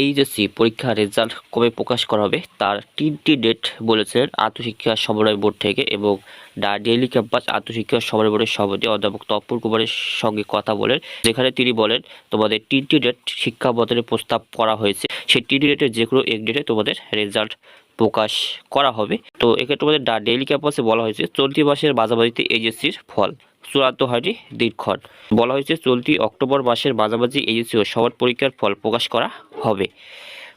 HSC পরীক্ষার result কবে প্রকাশ করা হবে, তার তিনটি ডেট বলেছেন আত্মশিক্ষা সমন্বয় বোর্ড থেকে এবং ডেইলি ক্যাম্পাস আত্মশিক্ষা সমন্বয় বোর্ডের সভাপতি অধ্যাপক তপ্পুর কুমারের সঙ্গে কথা বলেন, যেখানে তিনি বলেন, তোমাদের তিনটি ডেট শিক্ষা বদলের প্রস্তাব করা হয়েছে। সেই তিনটি ডেটের যে কোনো এক ডেটে তোমাদের রেজাল্ট প্রকাশ করা হবে। তো এখানে তোমাদের ডেইলি ক্যাম্পাসে বলা হয়েছে, চলতি মাসের মাঝামাঝিতে এইচএসসির ফল। চূড়ান্ত হয়নি দিনক্ষণ। বলা হয়েছে, চলতি অক্টোবর মাসের মাঝামাঝি এজেন্সি ও সবার পরীক্ষার ফল প্রকাশ করা হবে।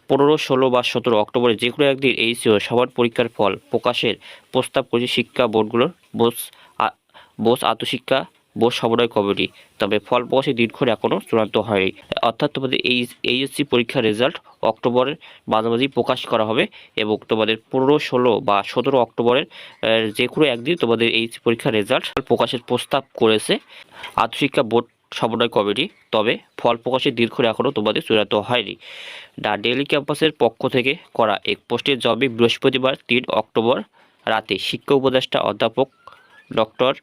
পনেরো, ষোলো বা সতেরো অক্টোবরে যে কোনো একদিন এইচএসসি ও সবার পরীক্ষার ফল প্রকাশের প্রস্তাব করেছে শিক্ষা বোর্ডগুলোর বোস বোস আত্মশিক্ষা বোর্ড সমন্বয় কমিটি। তবে ফল প্রকাশের দিনক্ষণ এখনও চূড়ান্ত হয়নি। অর্থাৎ তোমাদের এই এইচএসসি পরীক্ষার রেজাল্ট অক্টোবরের মাঝামাঝি প্রকাশ করা হবে এবং তোমাদের পনেরো, ষোলো বা সতেরো অক্টোবরের যে কোনো একদিন তোমাদের এই পরীক্ষার রেজাল্ট প্রকাশের প্রস্তাব করেছে আত্মশিক্ষা বোর্ড সমন্বয় কমিটি। তবে ফল প্রকাশের দীর্ঘ এখনও তোমাদের চূড়ান্ত হয়নি। দ্য ডেইলি ক্যাম্পাসের পক্ষ থেকে করা এক পোস্টের জবাবে বৃহস্পতিবার তিন অক্টোবর রাতে শিক্ষা উপদেষ্টা অধ্যাপক ডক্টর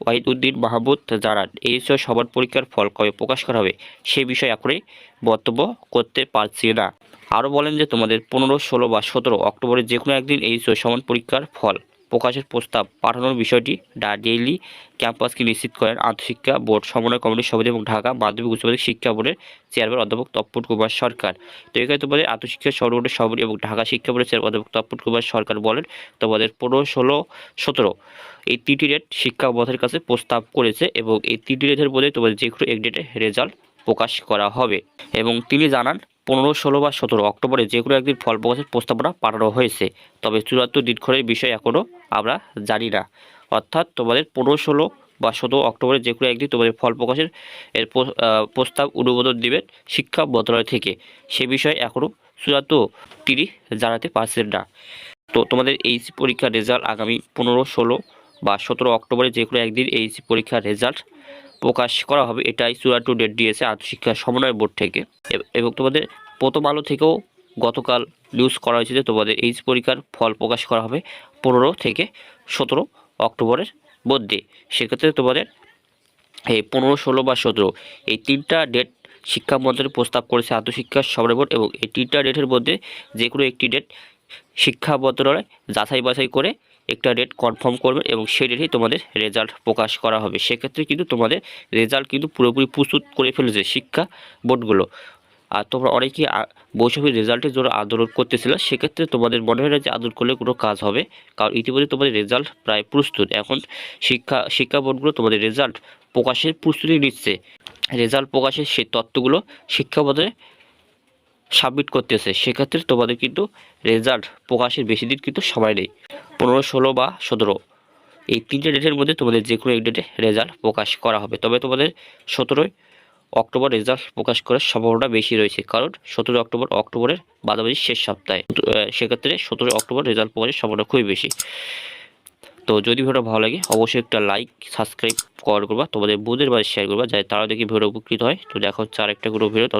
ওয়াহিদুদ্দিন মাহমুদ জানান, এই বিষয়ে সবার পরীক্ষার ফল কবে প্রকাশ করা হবে সে বিষয়ে এখনই বক্তব্য করতে পারছি না। আরও বলেন যে, তোমাদের পনেরো, ষোলো বা সতেরো অক্টোবরের যে কোনো একদিন এই বিষয়ে সমান পরীক্ষার ফল প্রকাশের প্রস্তাব পাঠানোর বিষয়টি ডেইলি ক্যাম্পাসকে নিশ্চিত করেন আন্তঃশিক্ষা বোর্ড, সমন্বয় কমিটির সভাপতি এবং ঢাকা মাধ্যমিক উচ্চ মাধ্যমিক শিক্ষা বোর্ডের চেয়ারম্যান অধ্যাপক তপ্পুর কুমার সরকার। তো এখানে তোমাদের আন্তঃশিক্ষা সর্ববোর্ডের সভাপতি এবং ঢাকা শিক্ষা বোর্ডের চেয়ারম্যান অধ্যাপক তপ্পুর কুমার সরকার বলেন, তোমাদের পনেরো, ষোলো, সতেরো এই তিনটি ডেট শিক্ষা বোর্ডের কাছে প্রস্তাব করেছে এবং এই তিনটি ডেটের মধ্যে তোমাদের যে কোনো এক ডেটে রেজাল্ট প্রকাশ করা হবে। এবং তিনি জানান পনেরো, ষোলো বা সতেরো অক্টোবরে যে কোনো একদিন ফল প্রকাশের প্রস্তাবনা পাঠানো হয়েছে। তবে চূড়ান্ত দিনক্ষণের বিষয় এখনও আমরা জানি না। অর্থাৎ তোমাদের পনেরো, ষোলো বা সতেরো অক্টোবরে যে কোনো একদিন তোমাদের ফল প্রকাশের এর প্রস্তাব অনুমোদন দেবেন শিক্ষা মন্ত্রণালয় থেকে। সে বিষয়ে এখনও চূড়ান্ত তিনি জানাতে পারছেন না। তো তোমাদের এইচসি পরীক্ষার রেজাল্ট আগামী পনেরো, ষোলো বা সতেরো অক্টোবরে যে কোনো একদিন এইচসি পরীক্ষার রেজাল্ট প্রকাশ করা হবে, এটাই চূড়ান্ত ডেট দিয়েছে আন্তঃশিক্ষা সমন্বয় বোর্ড থেকে। এবং তোমাদের প্রথম আলো থেকেও গতকাল নিউজ করা হয়েছে যে তোমাদের এইচ পরীক্ষার ফল প্রকাশ করা হবে পনেরো থেকে সতেরো অক্টোবরের মধ্যে। সেক্ষেত্রে তোমাদের এই পনেরো, ষোলো বা সতেরো এই তিনটা ডেট শিক্ষা মন্ত্রণালয় প্রস্তাব করেছে আন্তঃশিক্ষা সমন্বয় বোর্ড এবং এই তিনটা ডেটের মধ্যে যে কোনো একটি ডেট শিক্ষা মন্ত্রণালয় যাচাই বাছাই করে একটা ডেট কনফার্ম করবে এবং সেই ডেটেই তোমাদের রেজাল্ট প্রকাশ করা হবে। সেক্ষেত্রে কিন্তু তোমাদের রেজাল্ট কিন্তু পুরোপুরি প্রস্তুত করে ফেলেছে শিক্ষা বোর্ডগুলো। আর তোমরা অনেকেই বৈষম্যের রেজাল্টের জন্য আন্দোলন করতেছিল, সেক্ষেত্রে তোমাদের মনে হয় না যে আন্দোলন করলে কোনো কাজ হবে? কারণ ইতিমধ্যে তোমাদের রেজাল্ট প্রায় প্রস্তুত। এখন শিক্ষা শিক্ষা বোর্ডগুলো তোমাদের রেজাল্ট প্রকাশের প্রস্তুতি নিচ্ছে। রেজাল্ট প্রকাশের সেই তত্ত্বগুলো শিক্ষা বোর্ডে সাবমিট করতেছে। সেক্ষেত্রে তোমাদের কিন্তু রেজাল্ট প্রকাশের বেশি দিন কিন্তু সময় নেই। পনেরো, ষোলো বা সতেরো। এই তিনটে ডেটের মধ্যে তোমাদের যে কোনো এক ডেটে রেজাল্ট প্রকাশ করা হবে। তবে তোমাদের সতেরোই অক্টোবর রেজাল্ট প্রকাশ করার সম্ভাবনা বেশি রয়েছে। কারণ সতেরো অক্টোবর অক্টোবরের মাঝামাঝি শেষ সপ্তাহে। সেক্ষেত্রে সতেরোই অক্টোবর রেজাল্ট প্রকাশের সম্ভাবনা খুবই বেশি। তো যদি ভিডিওটা ভালো লাগে, অবশ্যই একটা লাইক সাবস্ক্রাইব কর করবা। তোমাদের বন্ধুদের বাড়ি শেয়ার করবা, যাতে তারা দেখি ভিডিও উপকৃত হয়। তো দেখা হচ্ছে আরেকটা কোনো ভিডিও